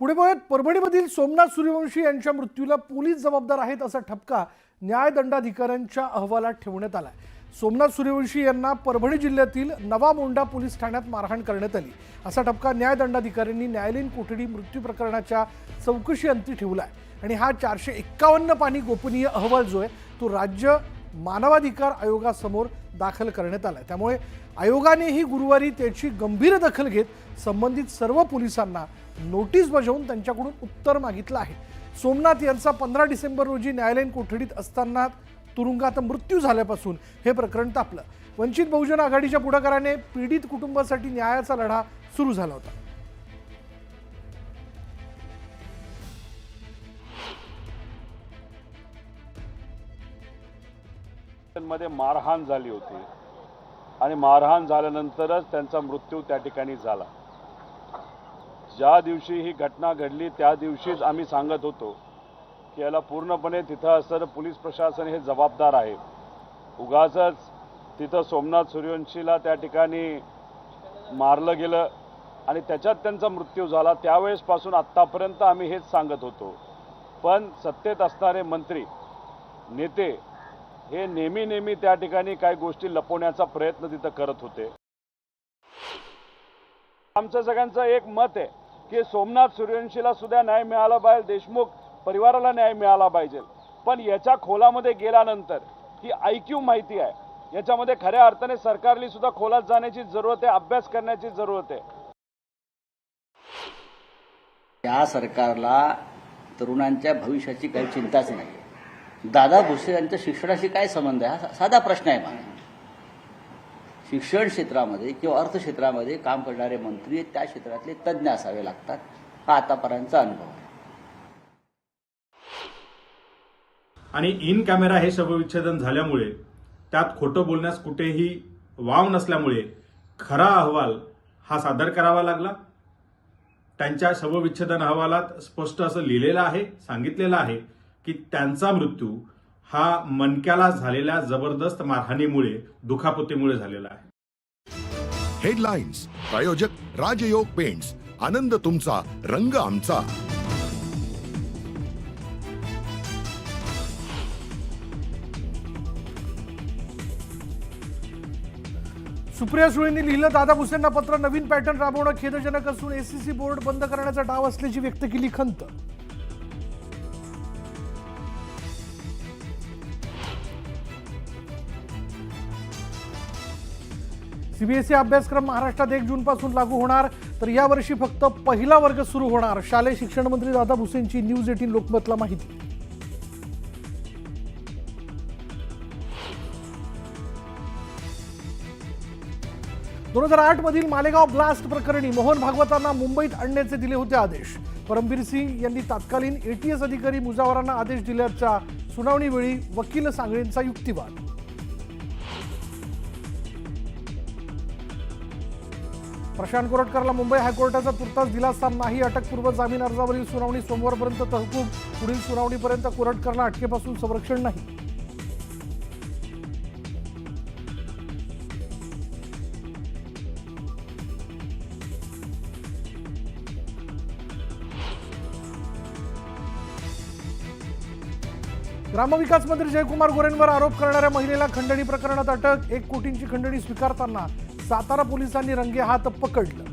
पुढे बघत परभणीमधील सोमनाथ सूर्यवंशी यांच्या मृत्यूला पोलीस जबाबदार आहेत असा ठपका न्यायदंडाधिकाऱ्यांच्या अहवालात ठेवण्यात आला सोमनाथ सूर्यवंशी यांना परभणी जिल्ह्यातील नवा मोंडा पोलीस ठाण्यात मारहाण करण्यात आली. असा ठपका न्यायदंडाधिकाऱ्यांनी न्यायालयीन कोठडी मृत्यू प्रकरणाच्या चौकशी अंती आहे आणि हा चारशे एक्कावन्न पाणी गोपनीय अहवाल जो आहे तो राज्य मानवाधिकार आयोगासमोर दाखल करण्यात आला त्यामुळे आयोगानेही गुरुवारी त्याची गंभीर दखल घेत संबंधित सर्व पोलिसांना नोटीस बजावून त्यांच्याकडून उत्तर मागितलं आहे. सोमनाथ यांचा पंधरा डिसेंबर रोजी न्यायालयीन कोठडीत असताना तुरुंगात मृत्यू झाल्यापासून हे प्रकरण तापलं. वंचित बहुजन आघाडीच्या पुढाकाराने पीडित कुटुंबासाठी न्यायाचा लढा सुरू झाला होता. मध्ये मारहाण झाली होती. आणि मारहाण झाल्यानंतरच त्यांचा मृत्यू त्या ठिकाणी झाला. ज्या दिवशी ही घटना घडली त्या दिवशीच आम्ही सांगत होतो की याला पूर्णपणे तिथं असणारं पोलीस प्रशासन हे जबाबदार आहे. उगाचच तिथं सोमनाथ सूर्यवंशीला त्या ठिकाणी मारलं गेलं आणि त्याच्यात त्यांचा मृत्यू झाला. त्यावेळेसपासून आत्तापर्यंत आम्ही हेच सांगत होतो. पण सत्तेत असणारे मंत्री नेते हे नेहमी नेहमी त्या ठिकाणी काही गोष्टी लपवण्याचा प्रयत्न तिथं करत होते. आमचं सगळ्यांचं एक मत आहे की सोमनाथ सूर्यवंशीला सुद्धा न्याय मिळाला पाहिजे देशमुख परिवाराला न्याय मिळाला पाहिजे. पण याच्या खोलामध्ये गेल्यानंतर ही ऐक्यू माहिती आहे. याच्यामध्ये खऱ्या अर्थाने सरकारली सुद्धा खोलात जाण्याची जरूरत आहे अभ्यास करण्याची जरूरत आहे. या सरकारला तरुणांच्या भविष्याची काही चिंताच नाही दादा भुसे यांच्या शिक्षणाशी काय संबंध आहे? हा साधा प्रश्न आहे माझा शिक्षण क्षेत्रामध्ये किंवा अर्थक्षेत्रामध्ये काम करणारे मंत्री त्या क्षेत्रातले तज्ज्ञ असावे लागतात. हा आतापर्यंतचा अनुभव आहे. आणि इन कॅमेरा हे शवविच्छेदन झाल्यामुळे त्यात खोटं बोलण्यास कुठेही वाव नसल्यामुळे खरा अहवाल हा सादर करावा लागला. त्यांच्या शवविच्छेदन अहवालात स्पष्ट असं लिहिलेलं आहे सांगितलेलं आहे. की त्यांचा मृत्यू हा मणक्याला झालेल्या जबरदस्त मारहाणीमुळे दुखापतीमुळे झालेला आहे. हेडलाईन्स प्रायोजक राजयोग पेंट्स आनंद तुमचा रंग आमचा. सुप्रिया सुळेंनी लिहिलं दादा भुसेंना पत्र नवीन पॅटर्न राबवणं खेदजनक असून एसीसी बोर्ड बंद करण्याचा डाव असल्याची व्यक्त केली खंत. सीबीएसई अभ्यासक्रम महाराष्ट्रात एक जूनपासून लागू होणार. तर यावर्षी फक्त पहिला वर्ग सुरू होणार. शालेय शिक्षण मंत्री दादा भुसेंची न्यूज एटीन लोकमतला माहिती. दोन हजार आठ मधील मालेगाव ब्लास्ट प्रकरणी मोहन भागवतांना मुंबईत आणण्याचे दिले होते आदेश. परमबीर सिंग यांनी तत्कालीन एटीएस अधिकारी मुजावरांना आदेश दिल्याच्या सुनावणीवेळी वकील सांगळेंचा युक्तिवाद. प्रशांत कोरटकरला मुंबई हायकोर्टाचा तुर्तास दिलासा नाही अटकपूर्व जामीन अर्जावरील सुनावणी सोमवारपर्यंत तहकूब पुढील सुनावणीपर्यंत कोरटकरला अटकेपासून संरक्षण नाही. ग्रामविकास मंत्री जयकुमार गोरेंवर आरोप करणाऱ्या महिलेला खंडणी प्रकरणात अटक एक कोटींची खंडणी स्वीकारताना सातारा पोलिसांनी रंगे हात पकडलं.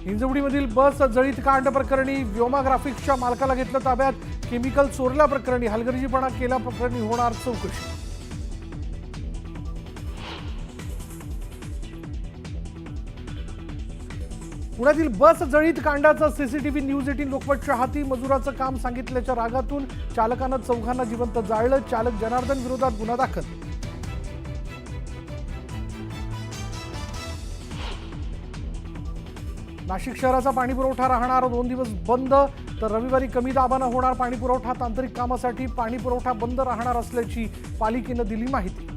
हिंजवडीमधील बस जळीत कांड प्रकरणी व्योमा ग्राफिक्सच्या मालकाला घेतलं ताब्यात. केमिकल चोरल्या प्रकरणी हलगर्जीपणा केल्या प्रकरणी होणार चौकशी. पुण्यातील बस जळीत कांडाचा सीसीटीव्ही न्यूज एटीन लोकमतच्या हाती मजुराचं काम सांगितल्याच्या रागातून चालकानं चौघांना जिवंत जाळलं. चालक जनार्दन विरोधात गुन्हा दाखल. नाशिक शहराचा पाणीपुरवठा राहणार दोन दिवस बंद. तर रविवारी कमी दाबानं होणार पाणीपुरवठा तांत्रिक कामासाठी पाणीपुरवठा बंद राहणार असल्याची पालिकेनं दिली माहिती.